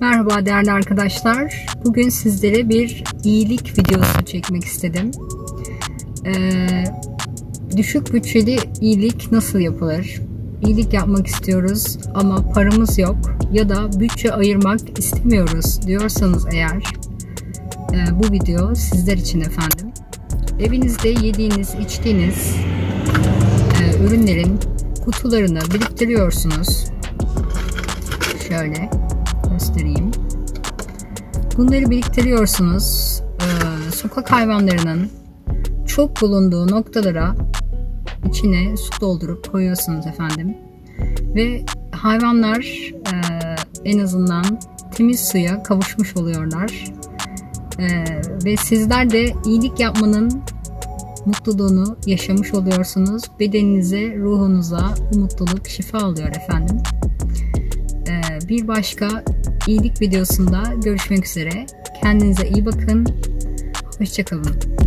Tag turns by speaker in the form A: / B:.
A: Merhaba değerli arkadaşlar. Bugün sizlere bir iyilik videosu çekmek istedim. Ee, düşük bütçeli iyilik nasıl yapılır? İyilik yapmak istiyoruz ama paramız yok ya da bütçe ayırmak istemiyoruz diyorsanız eğer e, bu video sizler için efendim. Evinizde yediğiniz, içtiğiniz e, ürünlerin kutularını biriktiriyorsunuz. Şöyle göstereyim. Bunları biriktiriyorsunuz. Ee, sokak hayvanlarının çok bulunduğu noktalara içine su doldurup koyuyorsunuz efendim. Ve hayvanlar e, en azından temiz suya kavuşmuş oluyorlar. Ee, ve sizler de iyilik yapmanın mutluluğunu yaşamış oluyorsunuz. Bedeninize, ruhunuza mutluluk şifa alıyor efendim. Bir başka iyilik videosunda görüşmek üzere. Kendinize iyi bakın. Hoşçakalın.